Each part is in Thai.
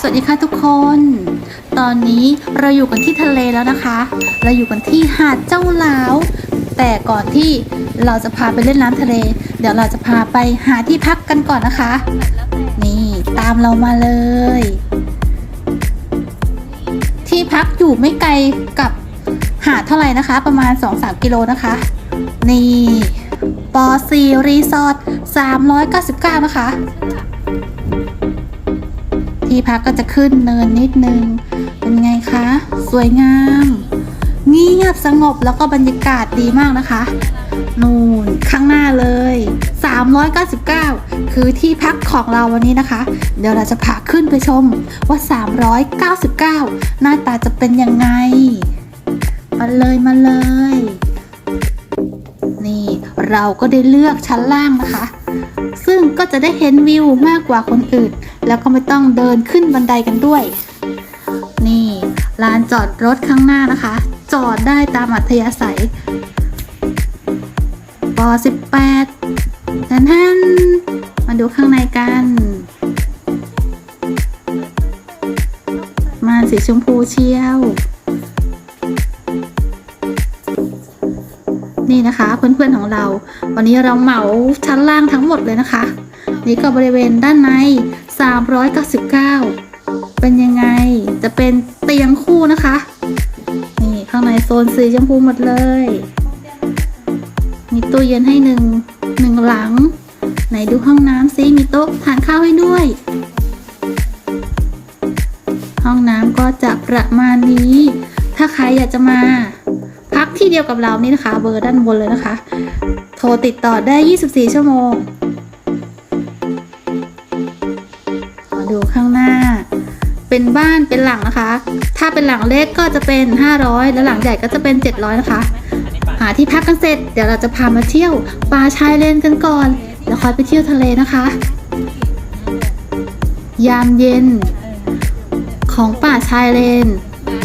สวัสดีค่ะทุกคน ตอนนี้เราอยู่กันที่ทะเลแล้วนะคะ เราอยู่กันที่หาดเจ้าหลาว แต่ก่อนที่เราจะพาไปเล่นน้ำทะเล เดี๋ยวเราจะพาไปหาที่พักกันก่อนนะคะ นี่ตามเรามาเลย ที่พักอยู่ไม่ไกลกับหาดเท่าไหร่นะคะ ประมาณ 2-3 กิโลนะคะ นี่ปอซีรีสอร์ท399 นะคะ ที่พักก็จะขึ้นเนินนิดนึง เป็นไงคะ สวยงามเงียบสงบแล้วก็บรรยากาศดีมากนะคะ นู่นข้างหน้าเลย 399 คือที่พักของเราวันนี้นะคะ เดี๋ยวเราจะพาขึ้นไปชมว่า 399 หน้าตาจะเป็นยังไง มาเลยมาเลย นี่เราก็ได้เลือกชั้นล่างนะคะ ซึ่งก็จะได้เห็นวิวมากกว่าคนอื่น แล้วก็ไม่ต้องเดินขึ้นบันไดกันด้วย นี่ลานจอดรถข้างหน้านะคะ จอดได้ตามอัธยาศัยป18ทันทันมาดูข้างในกัน มาสีชมพูเชียว นี่นะคะเพื่อนๆของเรา วันนี้เราเหมาชั้นล่างทั้งหมดเลยนะคะ นี่ก็บริเวณด้านใน 399 เป็นยังไง จะเป็นเตียงคู่นะคะ นี่ข้างในโซนสีชมพูหมดเลย มีตู้เย็นให้หนึ่งหนึ่งหลัง ไหนดูห้องน้ำซิ มีโต๊ะทานข้าวให้ด้วย ห้องน้ำก็จะประมาณนี้ ถ้าใครอยากจะมา พักที่เดียวกับเรานี่นะคะ เบอร์ด้านบนเลยนะคะ โทรติดต่อได้ 24 ชั่วโมง เป็นบ้านเป็นหลังนะคะ ถ้าเป็นหลังเล็กก็จะเป็น 500 แล้วหลังใหญ่ก็จะเป็น 700 นะคะ หาที่พักกันเสร็จเดี๋ยวเราจะพามาเที่ยวป่าชายเลนกันก่อน แล้วค่อยไปเที่ยวทะเลนะคะ ยามเย็น ของป่าชายเลน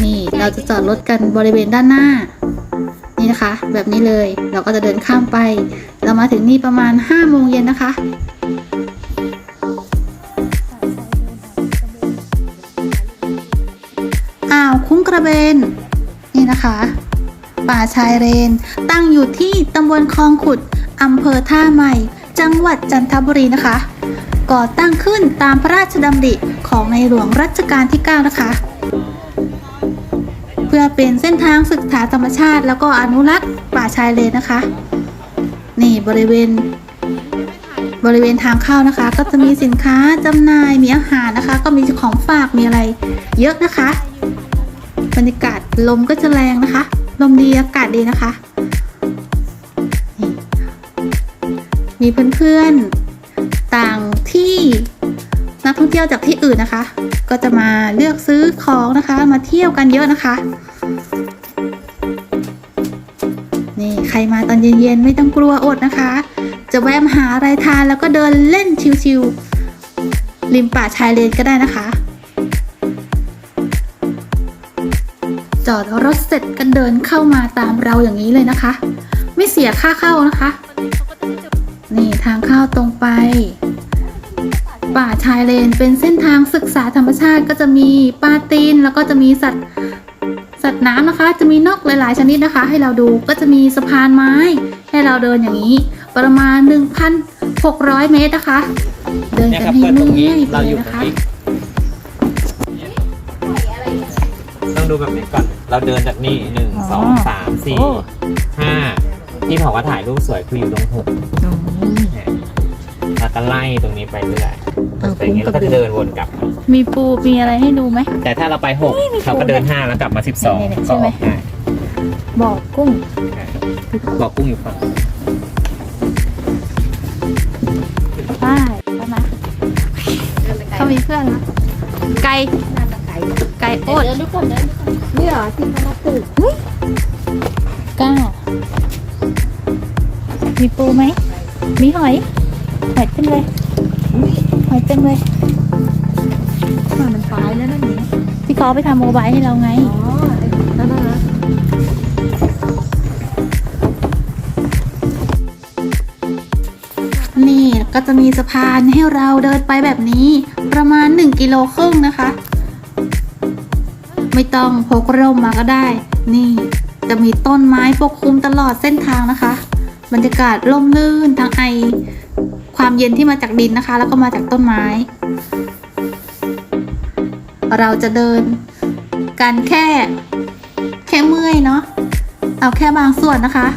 นี่เราจะจอดรถกันบริเวณด้านหน้า นี่นะคะ แบบนี้เลยเราก็จะเดินข้ามไป เรามาถึงนี่ประมาณ5โมงเย็นนะคะ ระเบนนี่นะคะ ป่าชายเลน ตั้งอยู่ที่ตำบลคลองขุดอำเภอท่าใหม่ จังหวัดจันทบุรีนะคะ ก่อตั้งขึ้นตามพระราชดำริของในหลวงรัชกาลที่ 9 นะคะ เพื่อเป็นเส้นทางศึกษาธรรมชาติ แล้วก็อนุรักษ์ป่าชายเลนนะคะ นี่บริเวณบริเวณทางเข้านะคะ ก็จะมีสินค้าจำหน่ายมีอาหารนะคะ ก็มีของฝากมีอะไรเยอะนะคะ บรรยากาศลมก็จะแรงนะคะ ลมดีอากาศดีนะคะ มีเพื่อนๆต่างที่นักท่องเที่ยวจากที่อื่นนะคะ ก็จะมาเลือกซื้อของนะคะ มาเที่ยวกันเยอะนะคะ นี่ใครมาตอนเย็นๆไม่ต้องกลัวอดนะคะ จะแวะมาหาอะไรทานแล้วก็เดินเล่นชิวๆริมป่าชายเลนก็ได้นะคะ จอดรถเสร็จก็เดินเข้ามาตามเราอย่างนี้เลยนะคะ ไม่เสียค่าเข้านะคะ นี่ทางเข้าตรงไป ป่าชายเลนเป็นเส้นทางศึกษาธรรมชาติก็จะมีปลาตีนแล้วก็จะมีสัตว์สัตว์น้ำนะคะ จะมีนกหลายๆ ชนิดนะคะ ให้เราดูก็จะมีสะพานไม้ ให้เราเดินอย่างนี้ ประมาณ 1,600 เมตรนะคะ เดินเนี่ยกันครับให้เปิดตรงเมื่นี้อยไปเราเลอยยู่นะตรงคะนี้ต้องดูแบบนี้ก่อน เราเดินจากนี่หนึ่งสองสามสี่ห้าที่บอกว่าถ่ายรูปสวยคืออยู่ตรงหุบเนี่ยแล้วก็ไล่ตรงนี้ไปเรื่อยแต่อย่างนี้เราก็จะเดินวนกลับ มีปูมีอะไรให้ดูไหม แต่ถ้าเราไปหกเราก็เดินห้าแล้วกลับมาสิบสองเนี่ยๆใช่ก็ไหมออกได้บอกกุ้งบอกกุ้งอยู่ฝั่งป้ายเข้ามาเขามีเพื่อนนะไก่ ไก่โอ๊ตเดินทุกคนเดินทุกคนนี่เหรอที่เขามาปลูกก้ามีปูไหม มีหอย หอยเต็มเลย หอยเต็มเลยมามันตายแล้วนั่นนี่ที่เขาเอาไปทำโมบายให้เราไง อ๋อนั่นน่ะนะนี่ก็จะมีสะพานให้เราเดินไปแบบนี้ประมาณ 1 กิโลครึ่งนะคะ ไม่ต้องพกร่มมาก็ได้ นี่จะมีต้นไม้ปกคลุมตลอดเส้นทางนะคะ บรรยากาศร่มรื่นทั้งไอ ความเย็นที่มาจากดินนะคะ แล้วก็มาจากต้นไม้ เราจะเดินกันแค่ แค่เมื่อยเนาะเอาแค่บางส่วนนะคะ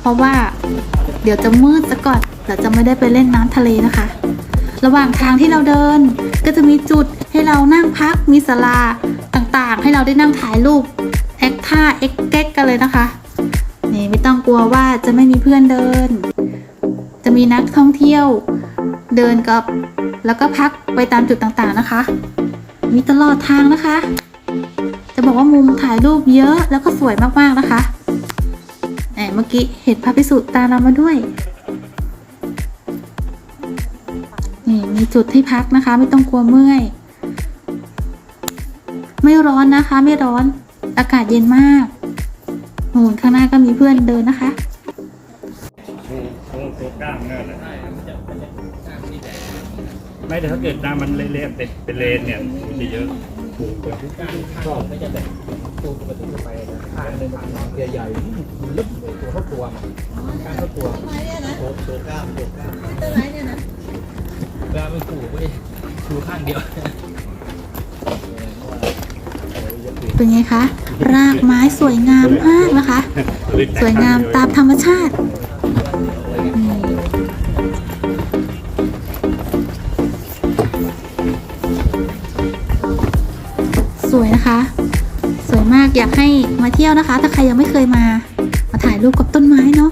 เพราะว่าเดี๋ยวจะมืดซะก่อนเดี๋ยวจะไม่ได้ไปเล่นน้ำทะเลนะคะ ระหว่างทางที่เราเดินก็จะมีจุดให้เรานั่งพักมีศาลา ต่างๆ ให้เราได้นั่งถ่ายรูปแอคท่าเอ็กเก๊กกันเลยนะคะ นี่ไม่ต้องกลัวว่าจะไม่มีเพื่อนเดิน จะมีนักท่องเที่ยวเดินกับแล้วก็พักไปตามจุดต่างๆนะคะ มีตลอดทางนะคะ จะบอกว่ามุมถ่ายรูปเยอะแล้วก็สวยมากๆนะคะแหมเมื่อกี้เห็นพระพิสุตามเรามาด้วย นี่มีจุดที่พักนะคะ ไม่ต้องกลัวเมื่อย ไม่ร้อนนะคะ ไม่ร้อน อากาศเย็นมากโน่นข้างหน้าก็มีเพื่อนเดินนะคะตัวตัวตัวกล้ามนั่นแหละไม่แต่ถ้าเกิดน้ำมันเละๆเป็นเป็นเลนเนี่ยมันจะเยอะก็ไม่จะแบบตัวปกติไปทานเป็นทางใหญ่ๆลึกตัวเท่าตัวการเท่าตัวตัวตัวกล้ามตัวกล้ามต้นไม้เนี่ยนะเวลาไปขู่ไม่ได้ชูข้างเดียว เป็นไงคะ รากไม้สวยงามมากนะคะ สวยงามตามธรรมชาติสวยนะคะ สวยมากอยากให้มาเที่ยวนะคะ ถ้าใครยังไม่เคยมา มาถ่ายรูปกับต้นไม้เนาะ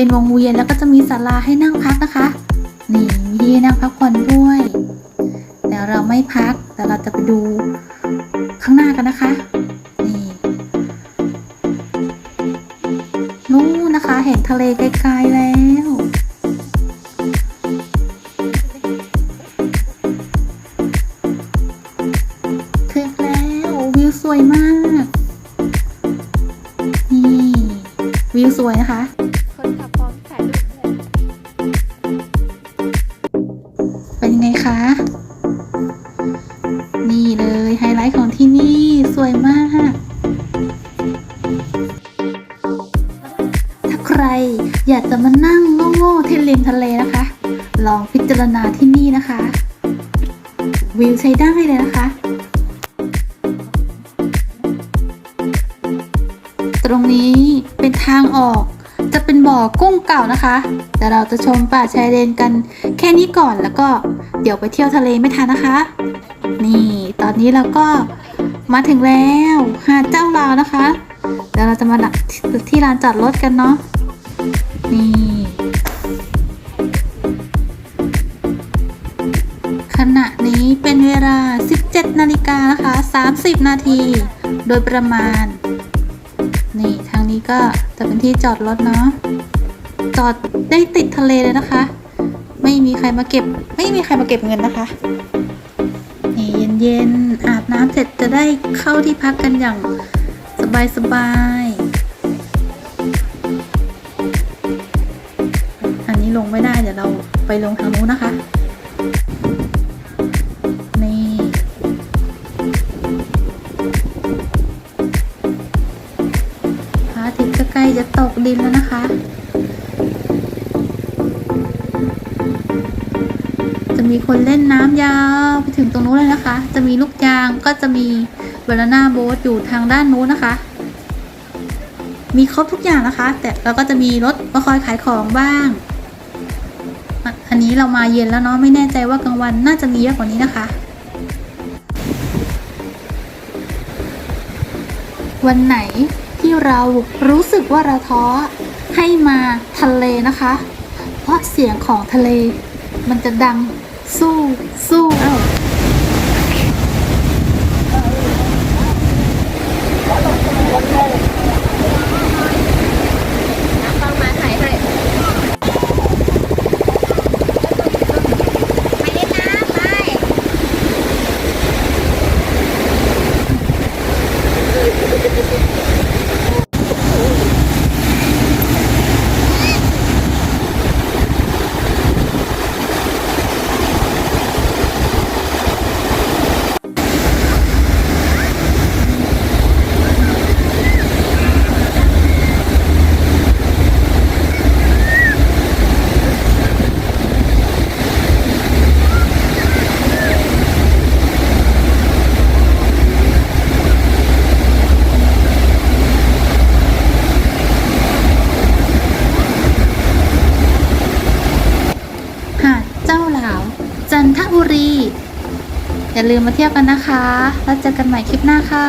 เป็นวงเวียนแล้วก็จะมีศาลาให้นั่งพักนะคะ นี่มีที่นั่งพักผ่อนด้วย แต่เราไม่พักแต่เราจะไปดู สวยมาก ถ้าใครอยากจะมานั่งโง่ๆที่ริมทะเลนะคะ ลองพิจารณาที่นี่นะคะ วิวใช้ได้เลยนะคะ ตรงนี้เป็นทางออกจะเป็นบ่อกุ้งเก่านะคะ แต่เราจะชมป่าชายเลนกันแค่นี้ก่อนแล้วก็เดี๋ยวไปเที่ยวทะเลไม่ทันนะคะ นี่ ตอนนี้เราก็ มาถึงแล้วหาเจ้าลาวนะคะ เดี๋ยวเราจะมาดักที่ลานจอดรถกันเนาะนี่ขณะนี้เป็นเวลา 17 นาฬิกานะคะ 30 นาที โดยประมาณ นี่ทางนี้ก็จะเป็นที่จอดรถเนาะ จอดได้ติดทะเลเลยนะคะ ไม่มีใครมาเก็บ ไม่มีใครมาเก็บเงินนะคะ เย็นๆ อาบน้ำเสร็จจะได้เข้าที่พักกันอย่างสบายๆอันนี้ลงไม่ได้เดี๋ยวเราไปลงทางนู้นนะคะ นี่พระอาทิตย์ก็ใกล้จะตกดินแล้วนะคะ จะมีคนเล่นน้ำยาวไปถึงตรงนู้นเลยนะคะ จะมีลูกยางก็จะมีบานาน่าโบ๊ทอยู่ทางด้านนู้นนะคะ มีครบทุกอย่างนะคะ แต่เราก็จะมีรถมาคอยขายของบ้าง อันนี้เรามาเย็นแล้วเนาะไม่แน่ใจว่ากลางวันน่าจะมีเยอะกว่านี้นะคะ วันไหนที่เรารู้สึกว่าเราท้อให้มาทะเลนะคะ เพราะเสียงของทะเลมันจะดัง สู้ รี อย่าลืมมาเที่ยวกันนะคะ แล้วเจอกันใหม่คลิปหน้าค่ะ